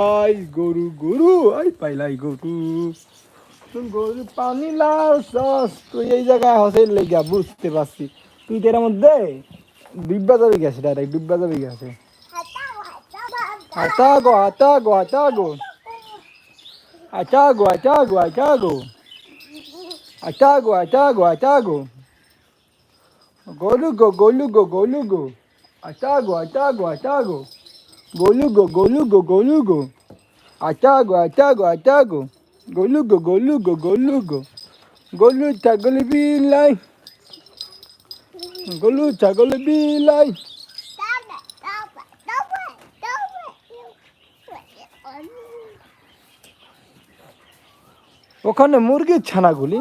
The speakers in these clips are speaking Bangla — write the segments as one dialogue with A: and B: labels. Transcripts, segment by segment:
A: আই গরু গরু, আই পাইলাই গরু। গরু পানি লাল সস। তুই এই জায়গায় হসে লেগা, বুঝতে পারছি। তুই তো এর মধ্যে ডিব্বা যাবে গেছে। ডাইরেক্ট ডিব্বা যাবে গেছে আটাগো আটাগো আটাগো আটাগো আটাগো আটাগো আটাগো আটাগো আটাগো গলুগো গলুগো গলুগো আটাগো আটাগো আটাগো গলুগো গলুগো Golugo, golugo, golugo. Atago, atago, atago. Golugo, golugo, golugo. Goluta, golubilai. Goluta, golubilai. ওখানে মুরগির ছানাগুলি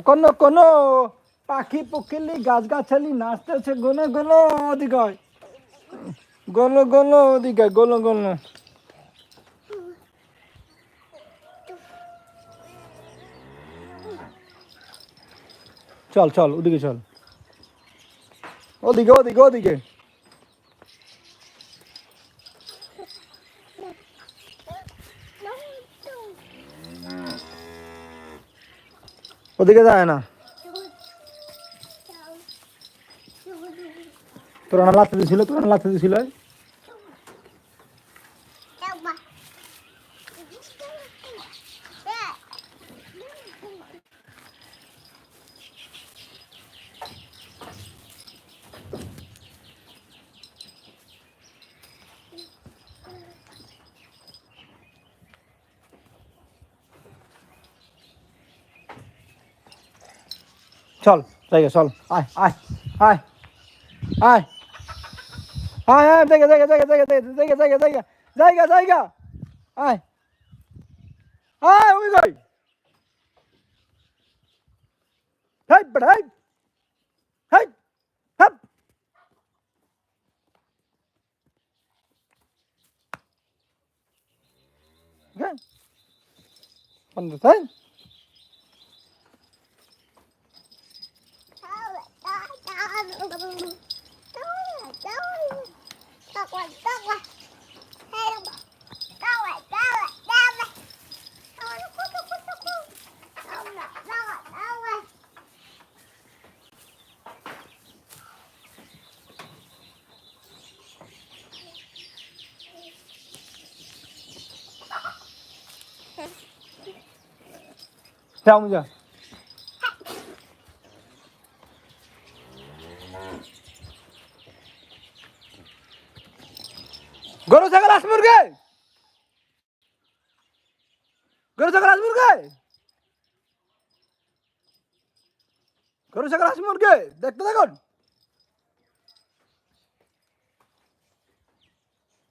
A: ওখানে কোনো পাখি পক্ষিলি গাছ গাছালি নাচতে নাচতেছে গোলো গোলো ওদিকে। গোলো গোলো ওদিকে গোলো গোলো চল চল, ওদিকে চল। ওদিকে ওদিকে ওদিকে। ওদিকে যায় না তোর লাথি দিছিল তোরা লাথি দিছিল। চল জায়গা চল আয় আয় আয় আয় আয় আয় জায়গা জায়গা জায়গা জায়গা জায়গা জায়গা জায়গা জায়গা জায়গা আয় আয় ওই যাই হেই বড় হেই হেই hop Okay. Bắn được Theo bây giờ. গরু ছাগল আস মুরগে গরু ছাগল আস মুরগে গরু ছাগল আস মুরগে দেখতে দেখুন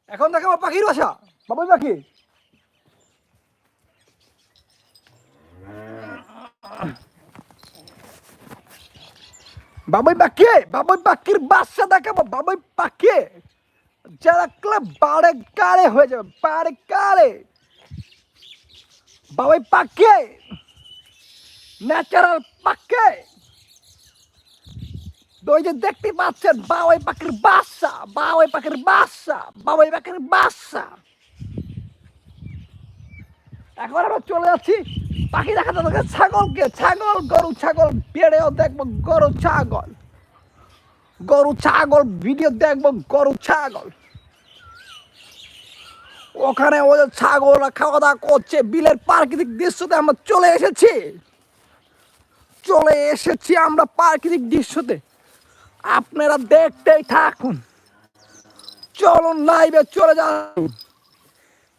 A: এখন দেখাবো পাখির বাসা বাবুই পাখি বাবুই পাখি, বাবুই পাখির বাসা দেখাবো, বাবুই পাখি। যারা ক্লাব বারে কারে হয়ে যাবে, বারে কারে। বাবাই পাকে ন্যাচারাল পাকে ওই যে দেখতে পাচ্ছেন, বাবাই পাখির বাসা, বাবাই পাখির বাসা, বাবাই পাখির বাসা। এখন আমরা চলে যাচ্ছি। পাখি দেখে ছাগলকে, ছাগল, গরু, ছাগল, বেড়েও দেখব, গরু, ছাগল। গরু, ছাগল, ভিডিও দেখব, গরু, ছাগল। ওখানে ওদের ছাগলরা খাওয়া দাওয়া করছে, বিলের প্রাকৃতিক দৃশ্যতে আমরা চলে এসেছি। চলে এসেছি আমরা প্রাকৃতিক দৃশ্যতে। আপনারা দেখতেই থাকুন। চলুন লাইভে চলে যান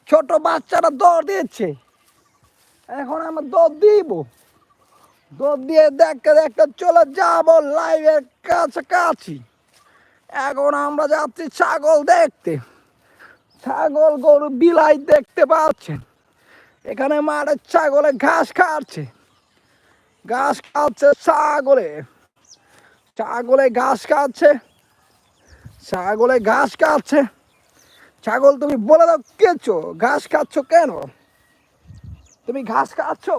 A: ছোট বাচ্চারা দৌড় দিচ্ছে এখন আমরা দৌড় দিব। দৌড় দিয়ে দেখতে দেখতে চলে যাব লাইভের কাছাকাছি। এখন আমরা যাচ্ছি ছাগল দেখতে। ছাগল গরু বিলাই দেখতে পাচ্ছেন। এখানে মাঠে ছাগলে ঘাস খাচ্ছে। ঘাস খাচ্ছে ছাগলে। ছাগলে ঘাস খাচ্ছে। ছাগলে ঘাস খাচ্ছে। ছাগল তুমি বলে দাও কেছো ঘাস খাচ্ছ কেন? তুমি ঘাস খাচ্ছ?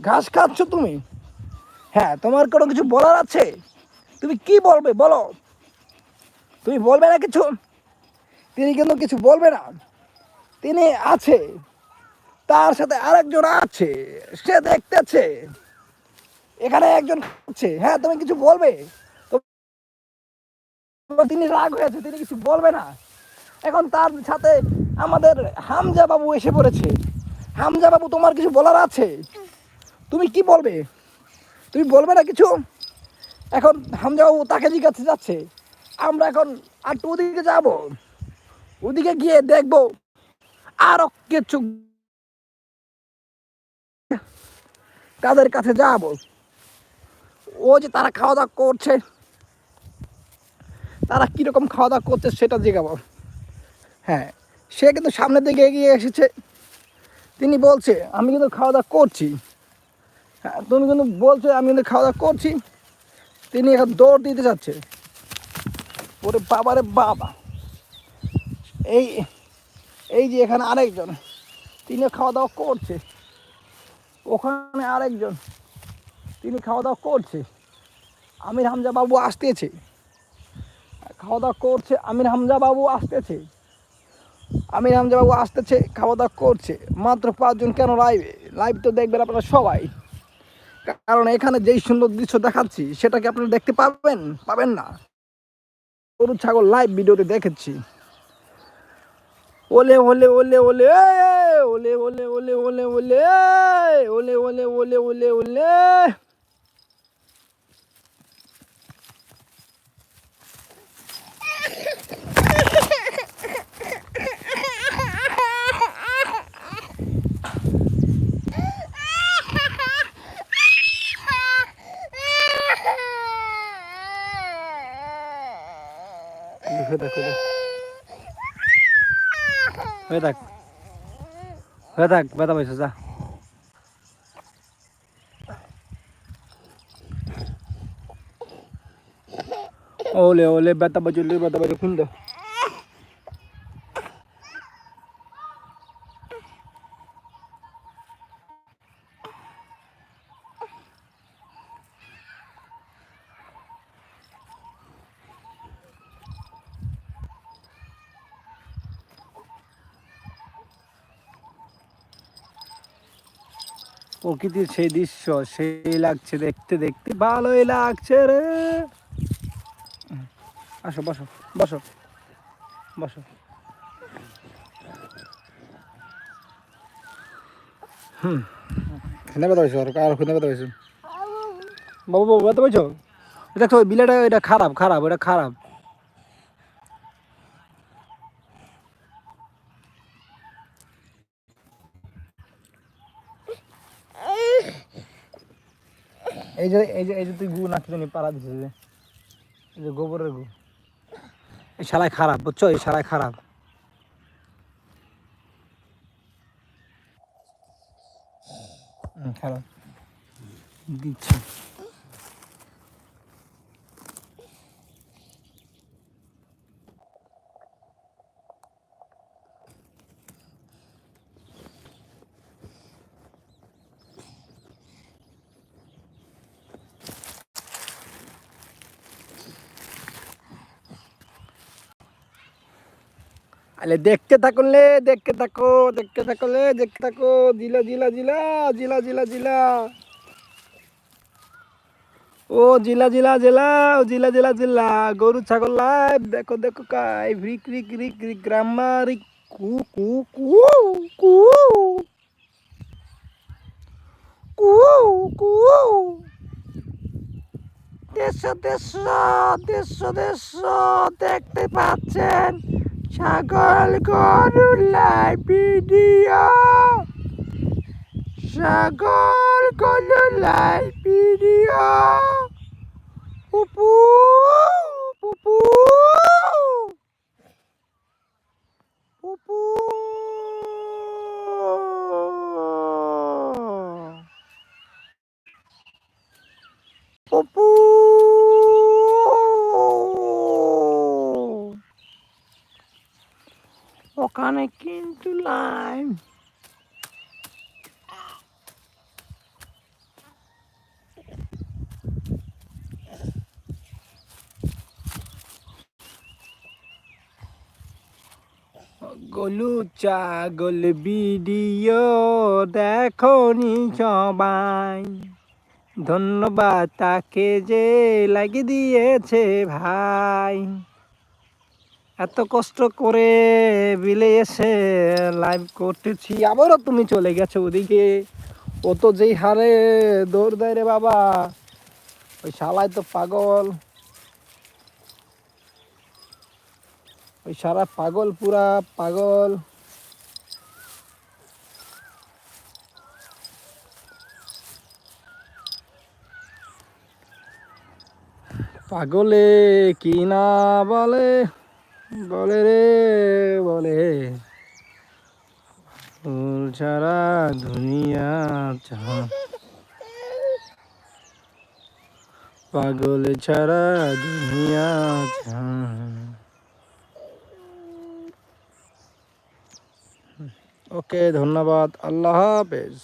A: ঘাস খাচ্ছ তুমি? হ্যাঁ তোমার কোনো কিছু বলার আছে? তুমি কি বলবে, বলো? তুমি বলবে না কিছু? তিনি কিন্তু কিছু বলবে না। তিনি আছে। তার সাথে আরেকজন আছে। সে দেখতেছে। এখানে একজন আছে। হ্যাঁ তুমি কিছু বলবে? তিনি রাগ হয়েছে, তিনি কিছু বলবে না। এখন তার সাথে আমাদের হামজা বাবু এসে পড়েছে। হামজা বাবু, তোমার কিছু বলার আছে? তুমি কি বলবে? তুমি বলবে না কিছু? এখন হামজা বাবু তাকে জিজ্ঞাসা যাচ্ছে। আমরা এখন আর একটু ওদিকে যাব। ওদিকে গিয়ে দেখব আরও কিছু তাদের কাছে যাব। ও যে তারা খাওয়া দাওয়া করছে, তারা কীরকম খাওয়া দাওয়া করছে সেটা জিজ্ঞাবো হ্যাঁ সে কিন্তু সামনের দিকে এগিয়ে এসেছে। তিনি বলছে, আমি কিন্তু খাওয়া দাওয়া করছি। হ্যাঁ তুমি কিন্তু বলছো, আমি কিন্তু খাওয়া দাওয়া করছি। তিনি এখন দৌড় দিতে যাচ্ছে। ওরে বাবারে বাবা। এই এই যে এখানে আরেকজন তিনি খাওয়া দাওয়া করছে। ওখানে আরেকজন, তিনি খাওয়া দাওয়া করছে। আমির হামজা বাবু আসতেছে। খাওয়া দাওয়া করছে, আমির হামজা বাবু আসতেছে। আমির হামজা বাবু আসতেছে খাওয়া দাওয়া করছে মাত্র পাঁচজন কেন লাইভে লাইভ তো দেখবেন আপনারা সবাই কারণ এখানে যেই সুন্দর দৃশ্য দেখাচ্ছি সেটাকে আপনারা দেখতে পাবেন পাবেন না গরু ছাগল লাইভ ভিডিওতে দেখেছি ওলে ওলে ওলে ওলে ওলে ওলে ওলে ওলে ওলে ওলে ওলে ওলে ওলে ওলে হয়ে থাক হয়ে থাক। হয়ে থাক। ব্যথা পাইছো, যা। ওলে ওলে, ব্যথা পাইছো ব্যথা পাইছো, খুন দাও প্রকৃতির সেই দৃশ্য সেই লাগছে দেখতে দেখতে ভালোই লাগছে রে। আসো বসো বসো বসো। হুম। খুঁজে ব্যথা পাইছো আর খুঁজে ব্যথা পাইছো? বাবু বাবু ব্যথা পাইছো? দেখো ওই বিলাটা এটা খারাপ খারাপ এটা খারাপ। এই যে এই যে এই যে তুই গু নাকি জানি পাড়া দিছিস যে। এই যে গোবরের গু। এই শালায় খারাপ, বুঝছ? এই শালায় খারাপ। খারাপ। দিচ্ছি। আলে দেখতে থাকুনলে দেখতে থাকো দেখতে থাকো থাকলে, দেখতে থাকো, জিলা জিলা জিলা জিলা জিলা জিলা। ও জিলা জিলা, জেলা, ও জিলা জিলা জিলা। গরু, ছাগল লাইভ, দেখো দেখো, কাই, রিক রিক রিক রিক গ্রামারিক কু কু কু কু। কু কু। দেশ দেশ দেশ দেশ দেখতে পাচ্ছেন। ছাগল গরু লাইভ ভিডিও। ছাগল গরু লাইভ ভিডিও। পুপু time. গলু চাগল ভিডিও ধন্যবাদ তাকে যে লাগিয়ে দিয়েছে ভাই এত কষ্ট করে বিলে এসে লাইভ করতেছি, আবারও তুমি চলে গেছো ওদিকে। ও তো যেই হারে দৌড় দেয় রে বাবা। ওই শালায় তো পাগল। ওই সারা পাগল, পুরা পাগল। পাগলে কি না বলে? বলে রে বলে। ফুল ছাড়া দুনিয়া পাগল ছাড়া দুনিয়া ওকে ধন্যবাদ। আল্লাহ হাফেজ।